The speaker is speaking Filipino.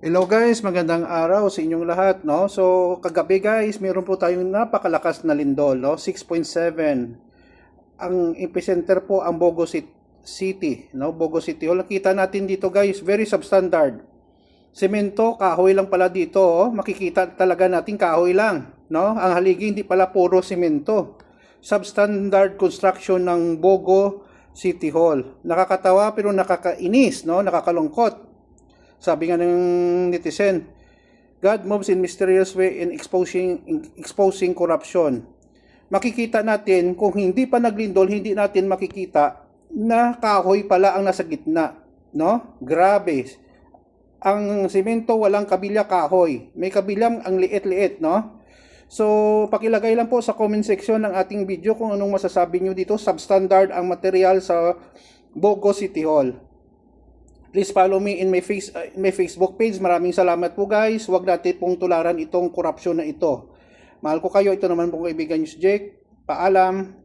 Hello guys, magandang araw sa inyong lahat, no? So, kagabi guys, meron po tayong napakalakas na lindol, no? 6.7. Ang epicenter po ang Bogo Ci- City, no? Bogo City. O, nakita natin dito guys, very substandard. Semento, kahoy lang pala dito, oh. Makikita talaga natin kahoy lang, no? Ang haligi hindi pala puro semento. Substandard construction ng Bogo City Hall. Nakakatawa pero nakakainis, no? Nakakalungkot. Sabi nga ng netizen, God moves in mysterious way in exposing in exposing corruption. Makikita natin kung hindi pa naglindol, hindi natin makikita na kahoy pala ang nasa gitna, no? Grabe. Ang simento walang kabilya kahoy. May kabilang ang liit-liit, no? So, pakilagay lang po sa comment section ng ating video kung anong masasabi nyo dito. Substandard ang material sa Bogo City Hall. Please follow me in my, face, uh, in my Facebook page. Maraming salamat po guys. Huwag natin pong tularan itong korupsyon na ito. Mahal ko kayo. Ito naman pong kaibigan nyo si Jake. Paalam.